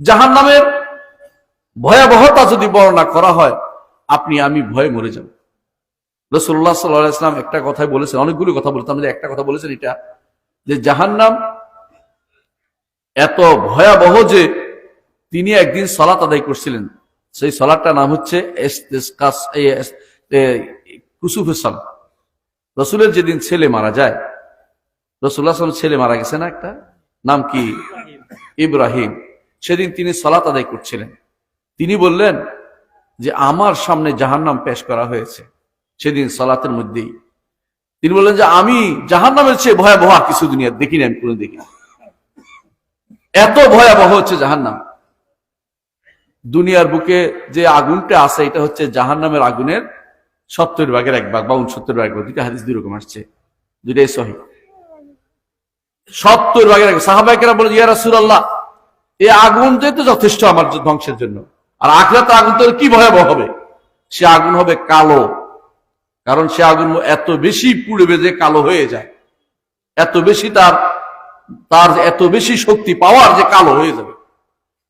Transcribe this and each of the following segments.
জাহান নামের ভয়াবহতা যদি বর্ণনা করা হয়, আপনি, আমি ভয়ে মরে যাব। রসুল্লাহ সাল্লাহ একটা কথাই বলেছেন, অনেকগুলো কথা বলেছেন আপনি একটা কথা বলেছেন এটা, যে জাহান্নাম এত ভয়াবহ যে তিনি একদিন সলাত আদায় করছিলেন। সেই সলাটটার নাম হচ্ছে কুসুফের সালাত। রসুলের যেদিন ছেলে মারা যায় রসুল্লাহ ছেলে মারা গেছে না একটা? নাম কি? ইব্রাহিম। সেদিন তিনি সলাত আদায় করছিলেন। তিনি বললেন যে, আমার সামনে জাহান্নাম পেশ করা হয়েছে। সেদিন সলাতের মধ্যেই। তিনি বললেন যে, আমি জাহান্নামের চেয়ে ভয়াবহ কিছু দুনিয়া দেখিনি, আমি কোনো দেখি এত ভয়াবহ হচ্ছে জাহান্নাম। দুনিয়ার বুকে যে আগুনটা আছে, এটা হচ্ছে জাহান্নামের আগুনের সত্তর ভাগের এক ভাগ বা উনসত্তর ভাগ। দুইটা হাদিস দুই রকম আসছে। দুইটাই সহি। সত্তর ভাগের এক সাহাবাহিকেরা বলে ইয়া রাসূলুল্লাহ এই আগুন তো যথেষ্ট আমার ধ্বংসের জন্য। আর আখরাতে আগুন তো কি ভয়াবহ হবে? সে আগুন হবে কালো। কারণ সে আগুন এত বেশি পুড়বে যে কালো হয়ে যায়। এত বেশি তার তার এত বেশি শক্তি পাওয়ার যে কালো হয়ে যাবে।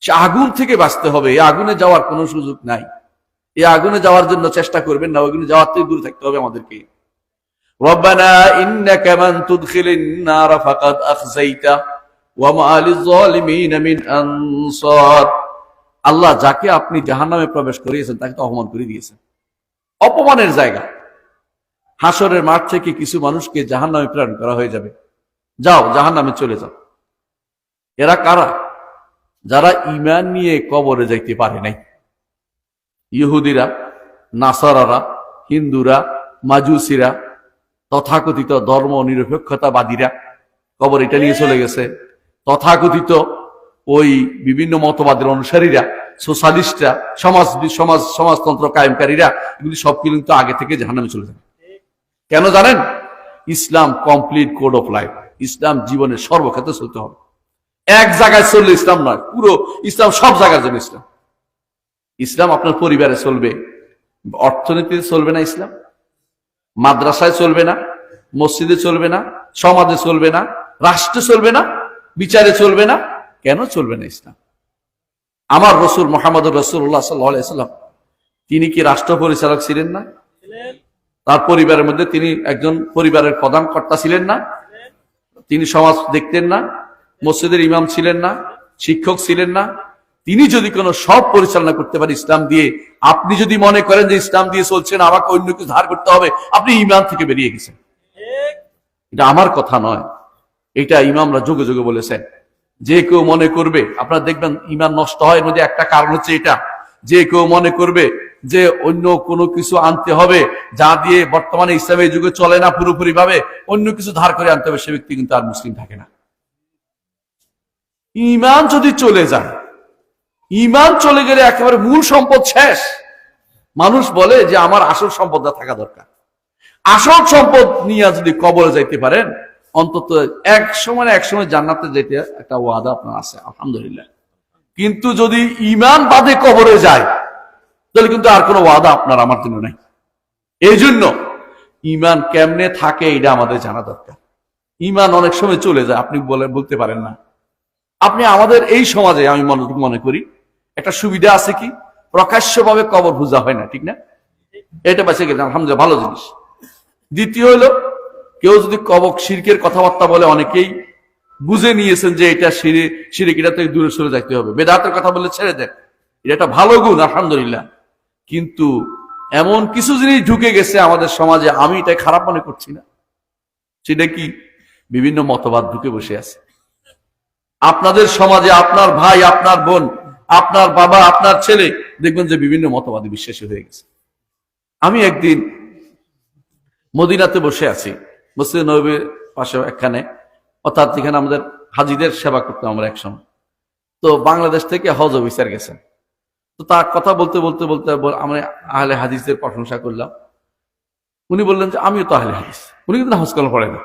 সে আগুন থেকে বাঁচতে হবে। এই আগুনে যাওয়ার কোনো সুযোগ নাই। এই আগুনে যাওয়ার জন্য চেষ্টা করবেন না। আগুনে যাওয়ার থেকে দূরে থাকতে হবে আমাদেরকে। রব্বানা ইন্না মান তুদখিলিন নার ফাকাদ আখজাইতা। আল্লাহ যাকে আপনি জাহান নামে প্রবেশ করিয়েছেন, তাকে তো অপমান করে দিয়েছেন। অপমানের জায়গা। হাসরের মাঠ থেকে কিছু মানুষকে জাহান নামে প্রেরণ করা হয়ে যাবে। যাও জাহান নামে চলে যাও। এরা কারা? যারা ইমান নিয়ে কবরে যাইতে পারে নাই। ইহুদিরা, নাসারারা, হিন্দুরা, মাজুসিরা, তথাকথিত ধর্ম নিরপেক্ষতাবাদীরা কবর এটা নিয়ে চলে গেছে। তথাকথিত ওই বিভিন্ন মতবাদের অনুসারীরা, সোশ্যালিস্টরা, সমাজ সমাজ, সমাজতন্ত্র কায়েমকারীরা এগুলি সব কিন্তু আগে থেকে জাহান্নামে চলে যাবে। কেন জানেন? Islam complete code of life Islam জীবনের সর্বক্ষেত্রে চলতে হবে। এক জায়গায় চললে ইসলাম নয়, পুরো ইসলাম সব জায়গার জন্য ইসলাম। ইসলাম আপনার পরিবারে চলবে, অর্থনীতিতে চলবে না ইসলাম। মাদ্রাসায় চলবে না, মসজিদে চলবে না, সমাজে চলবে না, রাষ্ট্রে চলবে না বিচারে চলবে না, কেন চলবে না ইসলাম? আমার রসুল মোহাম্মদ রসুল্লাহ সাল্লাম, তিনি কি রাষ্ট্র পরিচালক ছিলেন না? তার পরিবারের মধ্যে তিনি একজন পরিবারের প্রধান কর্তা ছিলেন না? তিনি সমাজ দেখতেন না? মসজিদের ইমাম ছিলেন না? শিক্ষক ছিলেন না? তিনি যদি কোনো সব পরিচালনা করতে পারে ইসলাম দিয়ে, আপনি যদি মনে করেন যে ইসলাম দিয়ে চলছেন, আমাকে অন্য কিছু ধার করতে হবে, আপনি ইমাম থেকে বেরিয়ে গেছেন। এটা আমার কথা নয়। এটা ইমামরা যোগে যোগে বলেছেন। যে কেউ মনে করবে, আপনারা দেখবেন ইমান নষ্ট হয় মধ্যে একটা কারণ হচ্ছে এটা। যে কেউ মনে করবে যে অন্য কোনো কিছু আনতে হবে, যা দিয়ে বর্তমানে ইসলামের যুগে চলে না পুরোপুরি ভাবে অন্য কিছু ধার করে আনতে হবে, সে ব্যক্তি কিন্তু আর মুসলিম থাকে না। ইমান যদি চলে যায়, ইমান চলে গেলে একেবারে মূল সম্পদ শেষ। মানুষ বলে যে আমার আসল সম্পদটা থাকা দরকার। আসল সম্পদ নিয়ে যদি কবরে যাইতে পারেন অন্তত এক সময় এক সময় জান্নাতে যেতে একটা ওয়াদা আপনার আছে, আলহামদুলিল্লাহ। কিন্তু যদি ইমান বাদে কবরে যায়, তাহলে কিন্তু আর কোনো ওয়াদা আপনার আমার জন্য নাই। এই জন্য ইমান কেমনে থাকে এটা আমাদের জানা দরকার। ইমান অনেক সময় চলে যায়, আপনি বলে, বলতে পারেন না। আপনি আমাদের এই সমাজে, আমি মনে মনে করি, একটা সুবিধা আছে কি? প্রকাশ্যভাবে কবর পূজা হয় না, ঠিক না? এটা বেঁচে গেলে আলহামদুলিল্লাহ, ভালো জিনিস। দ্বিতীয় হলো কেউ যদি কবক শিরকের কথাবার্তা বলে অনেকেই বুঝে নিয়েছেন যে এটা সিঁড়ি সিঁড়ি কিটা থেকে দূরে সরে যাইতে হবে। বেদাতের কথা বলে ছেড়ে দেন। এটা একটা ভালো গুণ, আলহামদুলিল্লাহ। কিন্তু এমন কিছু জিনিস ঢুকে গেছে আমাদের সমাজে, আমি এটা খারাপ মনে করছি না। সেটা কি? বিভিন্ন মতবাদ ঢুকে বসে আছে। আপনাদের সমাজে আপনার ভাই, আপনার বোন, আপনার বাবা, আপনার ছেলে, দেখবেন যে বিভিন্ন মতবাদে বিশ্বাসী হয়ে গেছে। আমি একদিন মদিনাতে বসে আছি। মসজিদ নবীর পাশে এখানে অর্থাৎ যেখানে আমাদের হাজিদের সেবা করতাম আমরা একসময়। তো বাংলাদেশ থেকে হজ অফিসার গেছেন। তো তার কথা বলতে বলতে বলতে আমরা আহলে হাদিসের প্রশংসা করলাম। উনি বললেন যে, আমিও তো আহলে হাদিস। উনি কিন্তু হজ কল পড়ে না।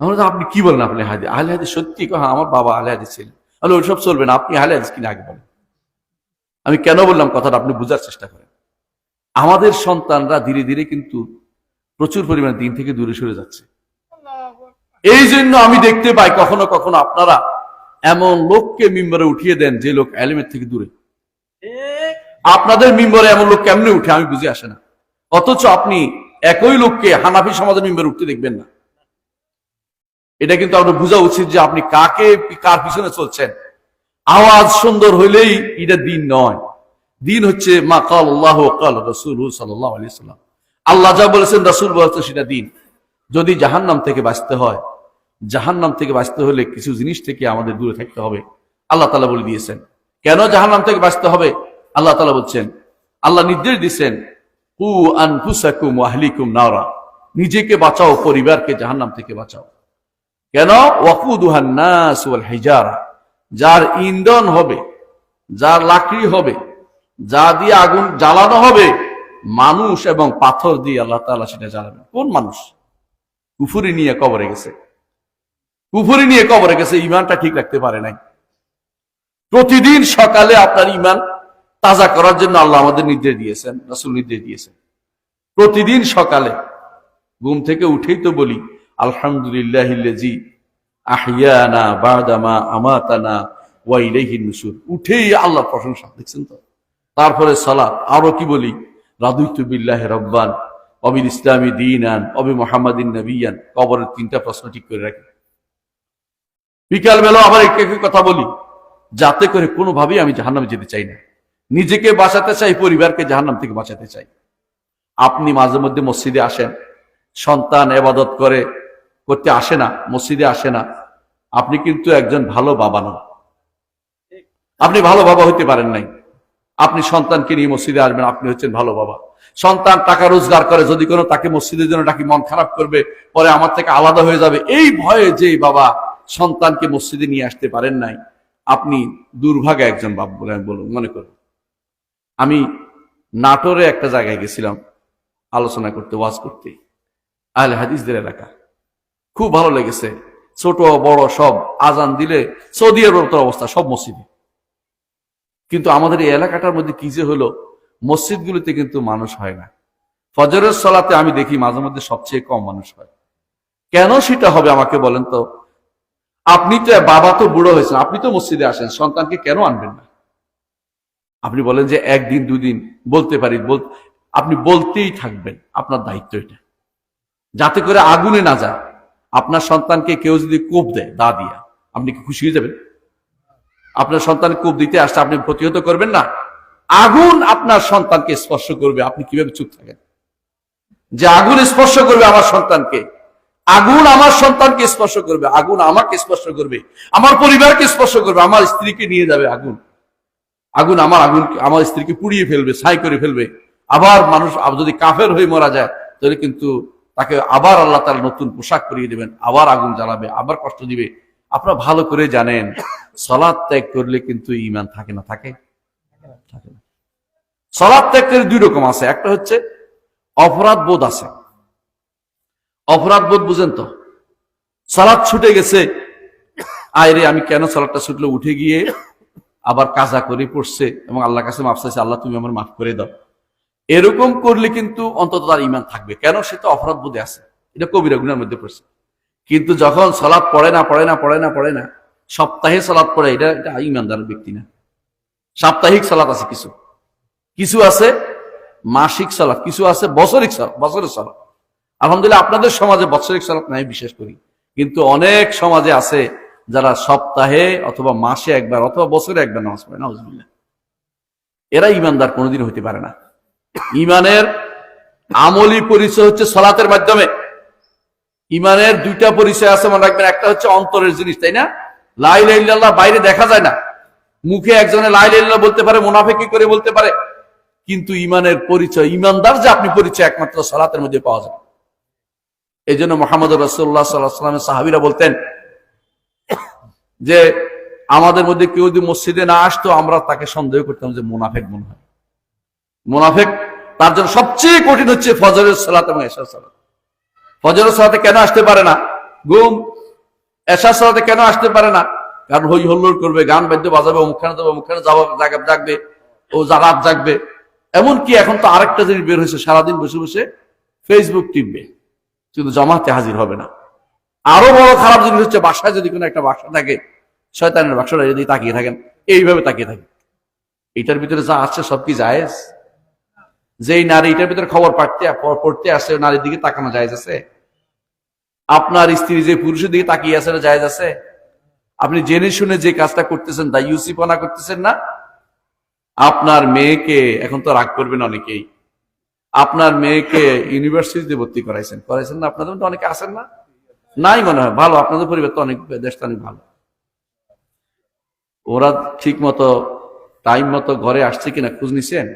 আমরা আপনি কি বলেন আপনি হাদিস? আহলে হাদিস সত্যি হ্যাঁ আমার বাবা আহলে হাদিস ছিলেন। তাহলে ওইসব চলবে না, আপনি আহলে হাদিস কিনা আগে বলেন। আমি কেন বললাম কথাটা? আপনি বোঝার চেষ্টা করেন। আমাদের সন্তানরা ধীরে ধীরে কিন্তু প্রচুর পরিমাণে দিন থেকে দূরে সরে যাচ্ছে। এই জন্য আমি দেখতে পাই কখনো কখনো আপনারা এমন লোককে মিম্বরে উঠিয়ে দেন যে লোক এলিমের থেকে দূরে। আপনাদের মিম্বরে এমন লোক কেমনে উঠে আমি বুঝে আসে না। অথচ আপনি একই লোককে হানাফি সমাজের মিম্বরে উঠতে দেখবেন না। এটা কিন্তু আপনার বোঝা উচিত যে আপনি কাকে কার পিছনে চলছেন। আওয়াজ সুন্দর হইলেই এটা দিন নয়। দিন হচ্ছে মা কাল আল্লাহ কাল রসুল সাল্লাহ আলি সাল্লাম আল্লাহ যা বলেছেন রসুল বলেছেন, সেটা দিন। যদি জাহান্নাম থেকে বাঁচতে হয়, জাহান্নাম থেকে বাঁচতে হলে কিছু জিনিস থেকে আমাদের দূরে থাকতে হবে। আল্লাহ তালা বলে দিয়েছেন। কেন জাহান্নাম থেকে বাঁচতে হবে? আল্লাহ তালা বলছেন, আল্লাহ নির্দেশ দিচ্ছেন কু আনফুসাকুম আহলিকুম নাওরা নিজেকে বাঁচাও, পরিবারকে জাহান্নাম থেকে বাঁচাও। কেন? ওয়াকুদুহান নাস ওয়াল হিজারা। যার ইন্ধন হবে, যার লাকড়ি হবে, যা দিয়ে আগুন জ্বালানো হবে মানুষ এবং পাথর দিয়ে আল্লাহ তাআলা সেটা জ্বালাবেন। কোন মানুষ? কুফুরি নিয়ে কবরে গেছে। কুফুরি নিয়ে কবরে গেছে ইমানটা ঠিক রাখতে পারে নাই। প্রতিদিন সকালে আপনার ইমান তাজা করার জন্য আল্লাহ আমাদের নির্দেশ দিয়েছেন, রাসূল নির্দেশ দিয়েছেন। প্রতিদিন সকালে ঘুম থেকে উঠেই তো বলি, আলহামদুলিল্লাহ আহিয়ানা বাদামা আমাতানা ওয়া ইলাইহিন নুশুর উঠেই আল্লাহ প্রশংসা দেখছেন তো। তারপরে সালাত, আরও কি বলি? রাদুইতু বিল্লাহ রব্বান অবিল ইসলামী দিনান অবি মোহাম্মদিন নবিয়ান। কবরের তিনটা প্রশ্ন ঠিক করে রাখি। বিকাল বেলা আবার একটু একটু কথা বলি। যাতে করে কোনোভাবেই আমি জাহান্নামে যেতে চাই না। নিজেকে বাঁচাতে চাই, পরিবারকে জাহান্নাম থেকে বাঁচাতে চাই। আপনি মাঝে মধ্যে মসজিদে আসেন। সন্তান এবাদত করে, করতে আসে না, মসজিদে আসে না। আপনি কিন্তু একজন ভালো বাবা নন। আপনি ভালো বাবা হইতে পারেন নাই। আপনি সন্তানকে নিয়ে মসজিদে আসবেন, আপনি হচ্ছেন ভালো বাবা। সন্তান টাকা রোজগার করে, যদি কোনো তাকে মসজিদের জন্য ডাকি, মন খারাপ করবে, পরে আমার থেকে আলাদা হয়ে যাবে। এই ভয়ে যে বাবা সন্তানকে মসজিদে নিয়ে আসতে পারেন নাই, আপনি দুর্ভাগা একজন বাপ বলে আমি বলুন মনে করুন। আমি নাটোরে একটা জায়গায় গেছিলাম, আলোচনা করতে, ওয়াজ করতে। আহলে হাদিসদের এলাকা। খুব ভালো লেগেছে। ছোট, বড় সব আজান দিলে সৌদি আরবের অবস্থা, সব মসজিদে। কিন্তু আমাদের এই এলাকাটার মধ্যে কি যে হলো, মসজিদগুলোতে কিন্তু মানুষ হয় না। ফজরের সলাতে আমি দেখি মাঝে মধ্যে সবচেয়ে কম মানুষ হয়। কেন সেটা হবে আমাকে বলেন তো? আপনি তো, বাবা তো বুড়ো হয়েছেন, আপনি তো মসজিদে আসেন, সন্তানকে কেন আনবেন না? আপনি বলেন যে একদিন, দুদিন, বলতে পারি আপনি বলতেই থাকবেন, আপনার দায়িত্ব এটা। যাতে করে আগুনে না যায়। আপনার সন্তানকে কেউ যদি কোপ দেয়, দা দিয়া, আপনি কি খুশি হয়ে যাবেন? আপনার সন্তান কোপ দিতে আসছে আপনি প্রতিহত করবেন না। আগুন আপনার সন্তানকে স্পর্শ করবে। আপনি কীভাবে চুপ থাকেন? যে আগুন স্পর্শ করবে আমার সন্তানকে। আগুন আমার সন্তানকে স্পর্শ করবে। আগুন আমাকে স্পর্শ করবে। আমার পরিবারকে স্পর্শ করবে। আমার স্ত্রীকে নিয়ে যাবে আগুন। আগুন আমার আগুন আমার স্ত্রীকে পুড়িয়ে ফেলবে, ছাই করে ফেলবে। আবার মানুষ যদি কাফের হয়ে মারা যায়, তাহলে কিন্তু তাকে আবার আল্লাহ তার নতুন পোশাক করিয়ে দেবেন। আবার আগুন জ্বালাবে, আবার কষ্ট দিবে। আপনারা ভালো করে জানেন সলাদ ত্যাগ করলে কিন্তু ইমান থাকে না, থাকে? সলাদ ত্যাগ করে দুই রকম আছে। একটা হচ্ছে অপরাধ বোধ আছে। অপরাধ বোধ বুঝেন তো? সালাদ ছুটে গেছে। আয়রে, আমি কেন সলাদটা ছুটলে? উঠে গিয়ে আবার কাজা করে পড়ছে এবং আল্লাহ কাছে মাফ চাইছে, আল্লাহ তুমি আমার মাফ করে দাও। এরকম করলে কিন্তু অন্তত তার ইমান থাকবে। কেন? সে তো অপরাধ বোধে আছে। এটা কবিরা গুণের মধ্যে পড়ছে। কিন্তু যখন সলাদ পড়ে না পড়ে না পড়ে না পড়ে না, সপ্তাহে সলাদ পড়ে, এটা এটা ইমানদার ব্যক্তি না। সাপ্তাহিক সালাদ আছে কিছু। কিছু আছে মাসিক সালাদ কিছু আছে বছরিক বছরের সালাদ আলহামদুলিল্লাহ, আপনাদের সমাজে বৎসরিক সালাত নাই, বিশেষ করি। কিন্তু অনেক সমাজে আছে যারা সপ্তাহে অথবা মাসে একবার অথবা বছরে একবার নামাজ পড়ে না এরা ইমানদার কোনোদিন হইতে পারে না। ইমানের আমলি পরিচয় হচ্ছে সলাতের মাধ্যমে। ইমানের দুইটা পরিচয় আছে, মনে রাখবেন। একটা হচ্ছে অন্তরের জিনিস, তাই না? লাই লাইল্লাহ বাইরে দেখা যায় না। মুখে একজনে লাই লাইল্লাহ বলতে পারে, মুনাফেকি করে বলতে পারে। কিন্তু ইমানের পরিচয়, ইমানদার যে আপনি পরিচয়, একমাত্র সালাতের মধ্যে পাওয়া যায়। এই জন্য মোহাম্মদ রসুল্লাহ সাল্লাহামের সাহাবিরা বলতেন যে, আমাদের মধ্যে কেউ যদি মসজিদে না আসতো, আমরা তাকে সন্দেহ করতাম যে মোনাফেক মনে হয়। মুনাফেক তার জন্য সবচেয়ে কঠিন হচ্ছে ফজরের সালাত এবং এশার সালাত। ফজরের সালাতে কেন আসতে পারে না? ঘুম। এশার সালাতে কেন আসতে পারে না? কারণ হই হল্লোড় করবে, গান বাদ্য বাজাবে অমুখানে যাবে অমুখানে যাব জাগবে, ও রাত জাগবে। এমনকি এখন তো আরেকটা জিনিস বের হয়েছে, সারাদিন বসে বসে ফেসবুক টিপবে। কিন্তু জমাতে হাজির হবে না। আরও বড় খারাপ জিনিস হচ্ছে, বাসায় যদি কোনো একটা বাসা থাকে, শয়তানের বাক্সটা যদি তাকিয়ে থাকেন, এইভাবে তাকিয়ে থাকেন। এটার ভিতরে যা আছে সব কি জায়েজ? যেই নারী এটার ভিতরে খবর পাঠতে, পড়তে আসে নারীর দিকে তাকানো যায় আছে? আপনার স্ত্রী যে পুরুষের দিকে তাকিয়ে আছে জায়েজ আছে? আপনি জেনে শুনে যে কাজটা করতেছেন তাই ইউসিপনা করতেছেন না? আপনার মেয়েকে, এখন তো রাগ করবেন অনেকেই, আপনার মেয়েকে ইউনিভার্সিটিতে ভর্তি করাইছেন। করাইছেন না, আপনাদের অনেকে আছেন না? নাই মনে হয়, ভালো, আপনাদের পরিবার তো অনেক দেশটা অনেক ভালো। ওরা ঠিক মতো টাইম মতো ঘরে আসছে কিনা, খোঁজ নিছেন?